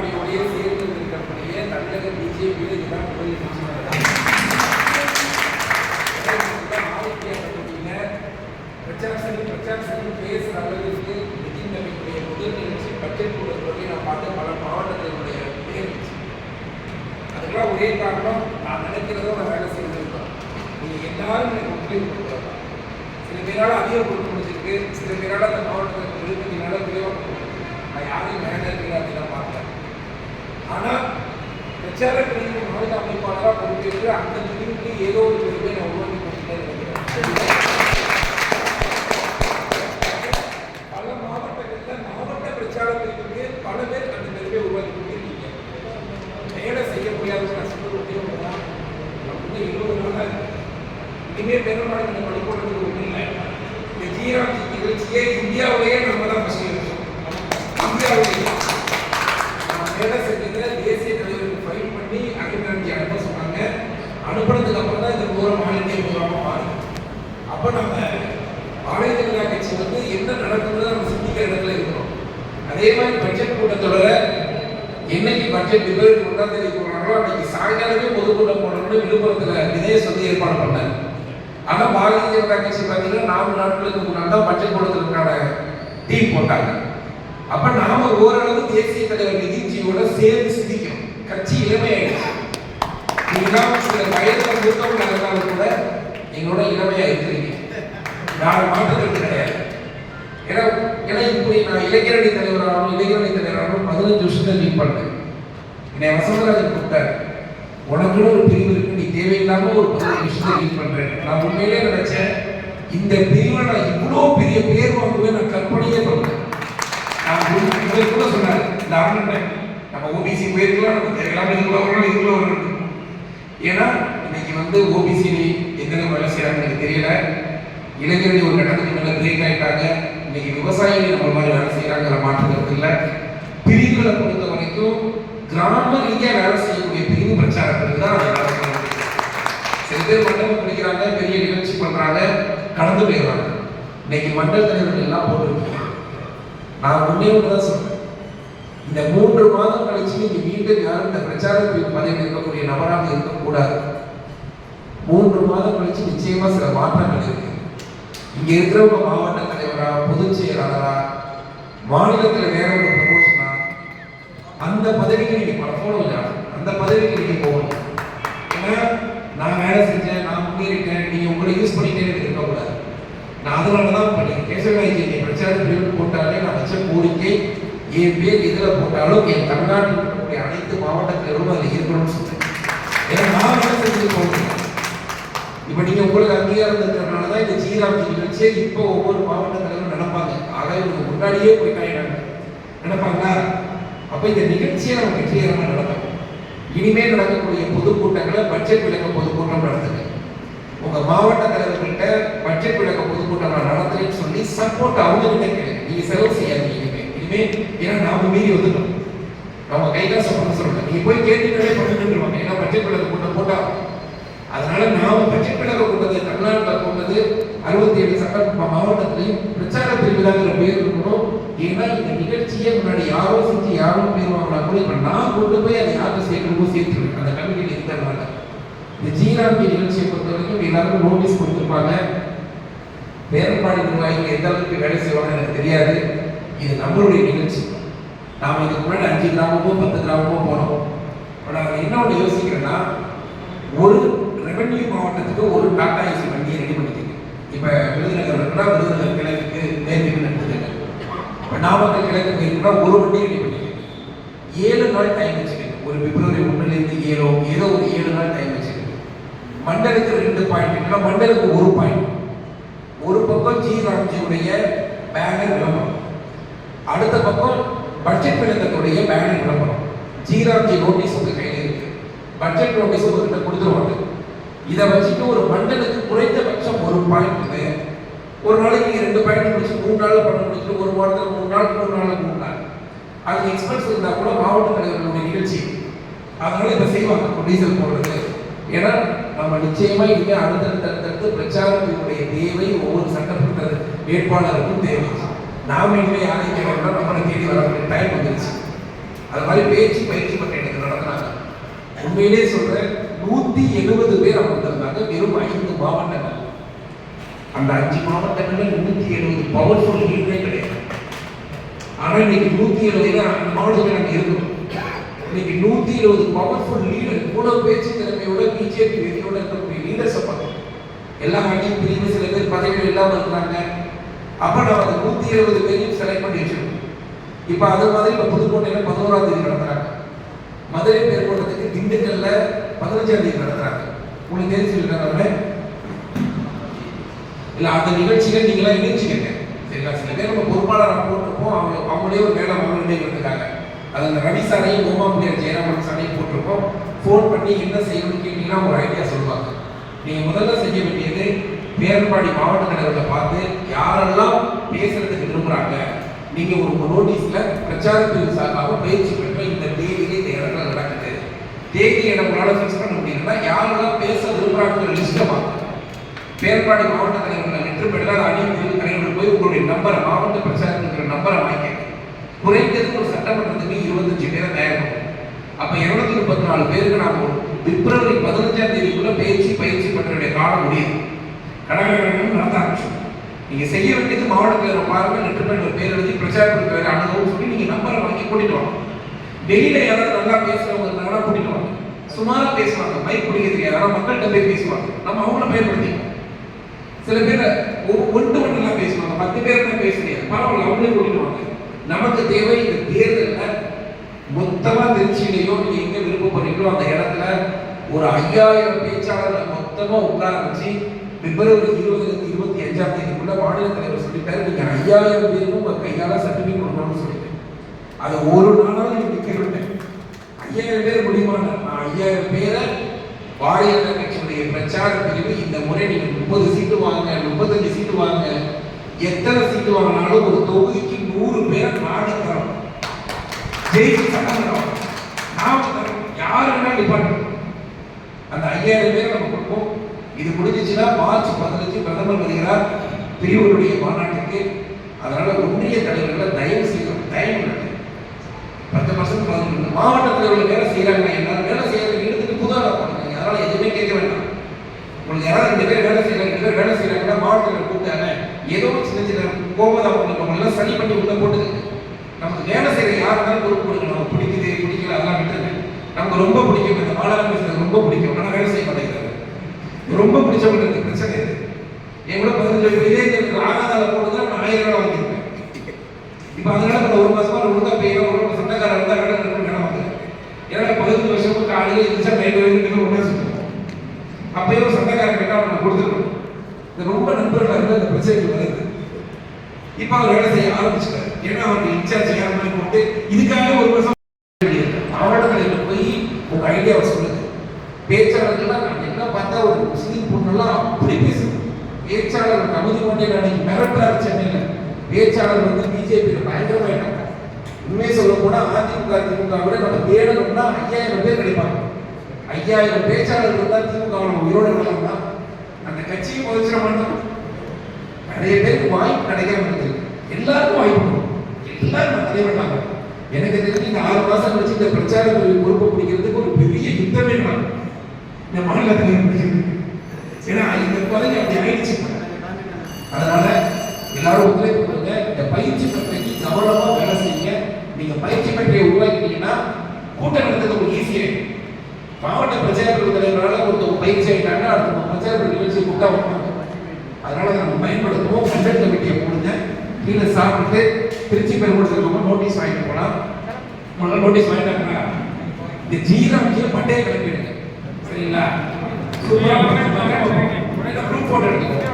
எடப்பாடியோடய சேர்ந்து இருக்கக்கூடிய தமிழக பிஜேபியில் இதுதான் முதல் நிகழ்ச்சி நடக்குது. ஆதித்யா கமிட்டியில நிதின் முதல் நிகழ்ச்சி பட்ஜெட் கூட்டத்தொடரை நான் பார்த்த பல மாவட்டத்தினுடைய பேர் அதுக்கெல்லாம் ஒரே காரணம் நான் நினைக்கிறதோ நான் வேலை செஞ்சுருக்கோம் நீங்க எல்லாரும் எனக்கு ஒத்துழைப்பு கொடுக்குறதா? சில பேரால் அதிக கொடுக்க முடிஞ்சிருக்கு சில பேரால் அந்த மாவட்டத்தில் விழுப்புரத்தினால குறைவாக நான் யாரையும் மேலே இருக்கிறாங்க ஆனால் பிரச்சார பிரிவு மாநில அமைப்பாளராக பொறுப்பேற்று அந்த பிரிவுக்கு ஏதோ ஒரு பிரிவை நான் உருவாக்கி கொடுத்துட்டே இருக்கிறேன் பல மாவட்டங்களில் மாவட்ட பிரச்சார பிரிவுக்கு பல பேர் அந்த பிரிவை உருவாக்கி கொடுத்துருக்கீங்க வேலை செய்ய முடியாத கஷ்டப்பட்டு உத்தியோகம் தான் இன்னும் இருபது நாள் இனிமேல் பெரும்பாலும் இந்த பள்ளிக்கூடத்துக்கு ஒன்றும் இல்லை. இந்த ஜீரா நிகழ்ச்சியே இந்தியாவிலேயே நம்ம தான் ஃபஸ்ட் இருக்கோம் அப்போ நம்ம பாரதிய ஜனதா கட்சி வந்து என்ன நடக்குதுன்னு நம்ம சிந்திக்கிற இடத்துல இருக்கிறோம் அதே மாதிரி பட்ஜெட் கூட்டத்தொடர என்னைக்கு பட்ஜெட் பிப்ரவரி ஒன்றாம் தேதி போடுறாங்களோ அன்னைக்கு சாயங்காலமே பொதுக்கூட்டம் போடணும்னு விழுப்புரத்தில் இதே சொல்லி ஏற்பாடு பண்ணாங்க ஆனால் பாரதிய ஜனதா கட்சி பார்த்தீங்கன்னா நாலு நாட்களுக்கு முன்னாடி தான் பட்ஜெட் கூட்டத்திற்கான டீம் போட்டாங்க. அப்ப நாம ஓரளவு தேசிய தலைவர் நிதிச்சியோட சேர்ந்து சிந்திக்கணும். கட்சி இளமையாயிடுச்சு. நீங்களாம் சில வயதுல மூத்தவங்க இருந்தாலும் கூட எங்களோட இளமையா நான் யார் கிடையாது. ஏன்னா ஏன்னா இப்போ நான் இளைஞரணி தலைவராகவும் இளைஞரணி தலைவராகவும் பதினஞ்சு வருஷத்தை லீட் பண்ணேன். என்னை வசந்தராஜன் கூப்பிட்டாரு. உனக்குன்னு ஒரு பிரிவு இருக்கு நீ தேவையில்லாம ஒரு பதினஞ்சு வருஷத்தை லீட் பண்றேன் நான் உண்மையிலே நினைச்சேன் இந்த பிரிவை நான் இவ்வளோ பெரிய பேர் வாங்குவேன் நான் கற்பனையே பண்ணேன் நான் கூட சொன்னார் இந்த ஆண்டு நம்ம ஓபிசி போயிருக்கலாம் நமக்கு தேவையில்லாம இதுக்குள்ள வரணும் இதுக்குள்ள வரணும் ஏன்னா இன்னைக்கு வந்து ஓபிசி எந்த வேலை செய்யறாங்க எனக்கு தெரியல. இளைஞர்கள் ஒரு கட்டத்துக்கு மேல பிரேக் ஆயிட்டாங்க. இன்னைக்கு விவசாயிகள் நம்ம மாதிரி வேலை செய்யறாங்கிற மாற்றுறது இல்லை பிரிவுகளை பொறுத்த வரைக்கும் கிராம ரீதியா வேலை செய்யக்கூடிய பிரிவு பிரச்சாரத்துக்கு தான் அதை சில பேர் மண்டபம் பிடிக்கிறாங்க பெரிய நிகழ்ச்சி பண்றாங்க கடந்து போயிடுறாங்க இன்னைக்கு மண்டல் தலைவர்கள் எல்லாம் போட்டிருக்கீங்க. நான் ஒன்னே ஒன்று தான் சொல்றேன் இந்த மூன்று மாதம் கழிச்சு நீங்க மீண்டும் யாரும் இந்த பிரச்சாரத்தில் பதவி இருக்கக்கூடிய நபராக இருக்கக்கூடாது. மூன்று மாதம் கழிச்சு நிச்சயமா சில மாற்றங்கள் இருக்கு. இங்க இருக்கிறவங்க மாவட்ட தலைவரா பொதுச் செயலாளரா மாநிலத்தில் வேற ஒரு ப்ரமோஷனா அந்த பதவிக்கு நீங்க போகணும் இல்லையா அந்த பதவிக்கு நீங்க போகணும். ஏன்னா நான் வேலை செஞ்சேன் நான் முன்னேறிட்டேன் நீங்க உங்களை யூஸ் பண்ணிட்டே இருக்கக்கூடாது. நான் அதனால தான் பண்ணேன் கேசவராஜ் என்னை பிரச்சார பிரிவு போட்டாலே நான் வச்ச கோரிக்கை என் பேர் இதில் போட்டாலும் என் தமிழ்நாட்டில் இருக்கக்கூடிய அனைத்து மாவட்டத்திலும் அதில் இருக்கணும்னு சொன்னேன் ஏன்னா மாவட்டத்தில் இப்போ நீங்க உங்களுக்கு அங்கீகாரம் இருக்கிறதுனால தான் இந்த ஜீராம்ஜி நிகழ்ச்சியை இப்போ ஒவ்வொரு மாவட்ட தலைவரும் நடப்பாங்க ஆக இவங்க முன்னாடியே போய் காயினாங்க நடப்பாங்களா அப்ப இந்த நிகழ்ச்சியை நம்ம வெற்றிகரமாக நடக்கும் இனிமேல் நடக்கக்கூடிய பொதுக்கூட்டங்களை பட்ஜெட் விளக்க பொதுக்கூட்டம் நடத்துங்க. உங்க மாவட்ட தலைவர்கள்ட்ட பட்ஜெட் விளக்க பொதுக்கூட்டம் நான் நடத்துறேன்னு சொல்லி சப்போர்ட் அவங்க கிட்ட கேளுங்க. நீங்க செலவு செய்யாதீங்க இனிமே. இனிமே ஏன்னா நாம மீறி வந்துட்டோம். நம்ம கைகாசம் பண்ண சொல்லல நீங்க போய் கேட்டீங்களே பண்ணுங்க ஏன்னா பட்ஜெட் விளக்க கூட்டம் போட்டா அதனால நாம் பட்ஜெட் விளக்க கூட்டத்தை தமிழ்நாட்டில் கொண்டது அறுபத்தி ஏழு சட்ட மாவட்டத்திலையும் பிரச்சார பிரிவுதாங்கிற பேர் இருக்கணும். ஏன்னா இந்த நிகழ்ச்சியை முன்னாடி யாரோ செஞ்சு யாரோ பேர் வாங்கினா கூட இப்ப நான் கொண்டு போய் அதை யாருக்கு சேர்க்கணுமோ சேர்த்துருவேன் அந்த கமிட்டியில் இருக்கிறதுனால. இந்த ஜீராம்பி நிகழ்ச்சியை பொறுத்த வரைக்கும் எல்லாருக்கும் நோட்டீஸ் கொடுத்துருப்பாங்க. வேறுபாடு நிர்வாகிகள் எந்த அளவுக்கு வேலை செய்வாங்க எனக்கு தெரியாது. இது நம்மளுடைய நிகழ்ச்சி. நாம் இதுக்கு முன்னாடி அஞ்சு கிராமமோ பத்து கிராமமோ போனோம். இப்போ நான் என்ன ஒன்று யோசிக்கிறேன்னா ஒரு ரெவென்யூ மாவட்டத்துக்கு ஒரு டாடா ஏசி வண்டியை ரெடி பண்ணிக்கிறேன் இப்போ விருதுநகர் இருக்குன்னா விருதுநகர் கிழக்குக்கு மேற்குன்னு எடுத்துக்கங்க இப்போ நாமக்கல் கிழக்கு இருக்குன்னா ஒரு வண்டி ரெடி பண்ணிக்கிறேன் ஏழு நாள் டைம் வச்சுக்கோங்க ஒரு பிப்ரவரி ஒன்றுலேருந்து ஏழோ ஏதோ ஒரு ஏழு நாள் டைம் வச்சுக்கோங்க மண்டலுக்கு ரெண்டு பாயிண்ட் இல்லைன்னா மண்டலுக்கு ஒரு பாயிண்ட் ஒரு பக்கம் ஜி ராம்ஜியுடைய பேனர் விளம்பரம். அடுத்த பக்கம் பட்ஜெட் விளக்கத்துடைய பேனர் விளம்பரம். ஜி ராம்ஜி நோட்டீஸ் உங்க கையில் இருக்கு. பட்ஜெட் நோட்டீஸ் உங்ககிட்ட கொடுத்துருவாங்க. இதை வச்சுட்டு ஒரு மண்டலுக்கு குறைந்தபட்சம் ஒரு பாயிண்ட் ஒரு நாளைக்கு ரெண்டு பாயிண்ட் முடிச்சு மூணு நாள் பண்ண முடிச்சு ஒரு வாரத்தில் மூணு நாள் மூணு நாள் மூணு நாள். அது எக்ஸ்பென்ஸ் இருந்தால் கூட மாவட்ட தலைவர்களுடைய நிகழ்ச்சி அதனால இதை செய்வாங்க. டீசல் போடுறது. ஏன்னா நம்ம நிச்சயமா இனிமே அடுத்தடுத்து பிரச்சாரத்தினுடைய தேவை ஒவ்வொரு சட்டமன்ற வேட்பாளருக்கும் தேவை. நாம இனிமே யாரையும் கேட்கணும்னா நம்மளை தேடி வர டைம் வந்துருச்சு. அது மாதிரி பேச்சு பயிற்சி பற்றி எனக்கு நடத்தினாங்க உண்மையிலே சொல்றேன் நூத்தி எழுபது பேர் அமர்ந்திருந்தாங்க வெறும் ஐந்து மாவட்டங்கள். அந்த அஞ்சு மாவட்டங்களில் நூத்தி எழுபது பவர்ஃபுல் லீடரே கிடையாது. ஆனா இன்னைக்கு நூத்தி எழுபது அஞ்சு மாவட்டத்தில் நாங்கள் இருக்கணும். இன்னைக்கு நூத்தி இருபது பவர்ஃபுல் லீடர் கூட பேச்சு திறமையோட பிஜேபி வெறியோட இருக்கக்கூடிய லீடர்ஸை பார்க்கணும். எல்லா கட்சியும் பிரிவு சில பேர் பதவிகள் இல்லாமல் இருக்கிறாங்க. அப்ப நம்ம அந்த நூத்தி இருபது பேரையும் செலக்ட் பண்ணி வச்சிருக்கோம் இப்ப அது மாதிரி இப்ப புதுக்கோட்டையில பதினோராம் தேதி நடத்துறாங்க. மதுரை பேர்கோட்டத்துக்கு திண்டுக்கல்ல பதினஞ்சாம் தேதி நடத்துறாங்க. உங்களுக்கு தெரிஞ்சுருக்காங்க இல்லை அந்த நிகழ்ச்சிகள் நீங்களாம் இணைச்சிக்கங்க சரிங்களா? சில பேர் நம்ம பொறுப்பாளராக போட்டிருப்போம். அவங்க அவங்களே ஒரு வேலை மகளிர்காக அது அந்த ரவி சாரையும் கோமா பிள்ளையர் ஜெயராமன் சாரையும் போட்டிருப்போம். ஃபோன் பண்ணி என்ன செய்யணும்னு கேட்டீங்கன்னா ஒரு ஐடியா சொல்லுவாங்க. நீங்கள் முதல்ல செய்ய வேண்டியது பேரன்பாடி மாவட்ட தலைவர்களை பார்த்து யாரெல்லாம் பேசுறதுக்கு விரும்புகிறாங்க நீங்கள் ஒரு நோட்டீஸில் பிரச்சார பிரிவு சார்பாக பயிற்சி பெற்ற இந்த தேதி தேதி இடங்களால ஃபிக்ஸ் பண்ண முடியும்னா யாரெல்லாம் பேச விரும்புறாங்கிற லிஸ்ட்டை வாங்க பேர்பாடி மாவட்ட தலைவர்கள் நின்று பெற்றால் அணிவகுப்பு தலைவர்கள் போய் உங்களுடைய நம்பரை மாவட்ட பிரச்சாரத்துக்கு நம்பரை வாங்கிக்க. குறைந்தது ஒரு சட்டமன்றத்துக்கு இருபத்தஞ்சு பேரை தயார் அப்போ இருநூத்தி முப்பத்தி நாலு பேருக்கு நாம பிப்ரவரி பதினஞ்சாம் தேதிக்குள்ள பயிற்சி பயிற்சி பற்றிய காலம் முடியும் கடற்கரை நடத்த ஆரம்பிச்சோம் நீங்கள் செய்ய வேண்டியது மாவட்டத்தில் பாருங்கள் நெற்று பேர் பேர் எழுதி பிரச்சாரத்துக்கு வேற அணுகவும் சொல்லி நீங்கள் நம்பரை வாங்கி கூட்டிட்டு வாங்க. வெளியில யாராவது நல்லா பேசுறவங்க இருந்தாங்கன்னா கூட்டிட்டு சுமாரா பேசுவாங்க. மைக் பிடிக்கிறது தெரியாது மக்கள்கிட்ட போய் பேசுவாங்க. நம்ம அவங்கள பயன்படுத்திக்கணும் சில பேர் ஒன்று ஒன்றுலாம் பேசுவாங்க. பத்து பேர் தான் பேசுறீங்க. பரவாயில்ல அவங்களே கூட்டிடுவாங்க நமக்கு தேவை இந்த தேர்தலில் மொத்தமா திருச்சியிலையோ நீங்க எங்க விருப்பப்படுறீங்களோ அந்த இடத்துல ஒரு ஐயாயிரம் பேச்சாளர்களை மொத்தமா உட்கார வச்சு பிப்ரவரி இருபது இருபத்தி அஞ்சாம் தேதிக்குள்ள மாநில தலைவர் சொல்லிட்டாரு நீங்க ஐயாயிரம் பேருக்கும் உங்க கையால சர்டிபிகேட் கொடுக்கணும்னு சொல்லிட்டு. அதை ஒரு நாளாவது நீங்க நிக்க விட்டேன். ஐயாயிரம் பேர் முடியுமா நான் ஐயாயிரம் பேரை பாரதிய கட்சியுடைய பிரச்சார பிரிவு இந்த முறை நீங்கள் முப்பது சீட்டு வாங்க முப்பத்தஞ்சு சீட்டு வாங்க எத்தனை சீட்டு வாங்கினாலும் ஒரு தொகுதிக்கு நூறு பேரை நாடு தரோம் ஜெயிச்சு சட்டம் தரோம் நாம தரோம் யாரு வேணா டிபார்ட்மெண்ட் அந்த ஐயாயிரம் பேர் நம்ம கொடுப்போம். இது முடிஞ்சிச்சுன்னா மார்ச் பதினஞ்சு பிரதமர் வருகிறார். பிரிவுகளுடைய மாநாட்டுக்கு. அதனால ஒன்றிய தலைவர்களை தயவு இல்லை பத்து பர்சன்ட் பதினொன்று மாவட்ட வேலை செய்கிறாங்க எல்லாரும் வேலை செய்யறது எடுத்துட்டு புதாரா பண்ணுங்க அதனால எதுவுமே கேட்க வேண்டாம். உங்களுக்கு யாராவது ரெண்டு பேர் வேலை செய்கிறாங்க ரெண்டு பேர் வேலை செய்கிறாங்கன்னா மாவட்டத்தில் கூப்பிட்டாங்க. ஏதோ சின்ன சின்ன கோபம் அவங்களுக்கு எல்லாம் சரி பண்ணி உள்ள போட்டுங்க நமக்கு வேலை செய்கிற யார் இருந்தாலும் பொறுப்பு கொடுக்கணும். நமக்கு பிடிக்குது பிடிக்கல அதெல்லாம் விட்டுருங்க. நமக்கு ரொம்ப பிடிக்கும். இந்த மாணவர்கள் பேசுறது ரொம்ப பிடிக்கும். ஆனால் வேலை செய்ய மாட்டேங்கிறாங்க. ரொம்ப பிடிச்சவங்களுக்கு பிரச்சனை இது கூட பதினஞ்சு இதே எனக்கு ஆகாதால போட்டு நான் ஆயிரம் ரூபாய் வாங்கியிருப்பேன். இப்போ அதனால ஒரு மாதம் ஒழுங்கா பெய்யும் ஒரு சொந்தக்காரர் இருந்தா கடை கட்டு கடை வந்து ஏன்னா பதினஞ்சு வருஷமும் காலையில் இருந்துச்சா நைட் வரைக்கும் ஒன்றா சுற்றுவோம் அப்பயும் கேட்டால் அவனை கொடுத்துருக்கணும். இந்த ரொம்ப நண்பர்களாக இருந்து அந்த பிரச்சனைகள் வருது. இப்போ அவர் வேலை செய்ய ஆரம்பிச்சிட்டாரு. ஏன்னா அவருக்கு இன்சார்ஜ் யாருமே போட்டு இதுக்காக ஒரு வருஷம் மாவட்டங்களில் போய் உங்க ஐடியாவை சொல்லுங்க பேச்சாளர்கள்லாம் நான் என்ன பார்த்தா ஒரு முஸ்லீம் பொண்ணெல்லாம் அப்படி பேசுது. பேச்சாளர் கமிதி கொண்டே அன்னைக்கு மிரட்டுறாரு சென்னையில். பேச்சாளர் வந்து பிஜேபியில் பயங்கரமாயிட்டாங்க உண்மையை சொல்ல போனா அதிமுக திமுக விட நம்ம தேடணும்னா ஐயாயிரம் பேர் கிடைப்பாங்க. ஐயாயிரம் பேச்சாளர்கள் தான் திமுக நம்ம உயிரோட தான் அந்த கட்சியை புதைச்சிட மாட்டோம். நிறைய பேருக்கு வாய்ப்பு கிடைக்காம இருக்குது எல்லாருக்கும் வாய்ப்பு எல்லாரும் நான் தலைவர் எனக்கு தெரிஞ்சு இந்த ஆறு மாசம் கழிச்சு இந்த பிரச்சார பொறுப்பு பிடிக்கிறதுக்கு ஒரு பெரிய யுத்தமே நடக்கும் இந்த மாநிலத்தில் பிடிக்கிறது ஏன்னா இந்த பதவி அப்படி ஆயிடுச்சு. அதனால எல்லாரும் ஒத்துழைப்பு கொடுங்க. இந்த பயிற்சி பற்றிக்கு கவனமா வேலை செய்யுங்க. நீங்க பயிற்சி பற்றியை உருவாக்கிட்டீங்கன்னா கூட்டம் நடத்துறது உங்களுக்கு ஈஸியாக மாவட்ட பிரச்சார பிரிவு தலைவரால ஒருத்தவங்க பயிற்சி ஆயிட்டாங்கன்னா அடுத்த பிரச்சார பிரிவு நிகழ்ச்சி கூட்டா வைப்பாங்க அதனால அதை நம்ம பயன்படுத்துவோம். கண்டக்ட் கமிட்டியை போடுங்க. கீழே சாப்பிட்டு திருச்சி பெருமூடத்துக்கு நோட்டீஸ் வாங்கிட்டு போகலாம் முதல்ல நோட்டீஸ் வாங்கிட்டாங்களா இந்த ஜீராக்கிய பட்டையை கிளம்பிடுங்க சரிங்களா? சூப்பரா ப்ரூஃப் போட்டோ எடுத்துக்கோங்க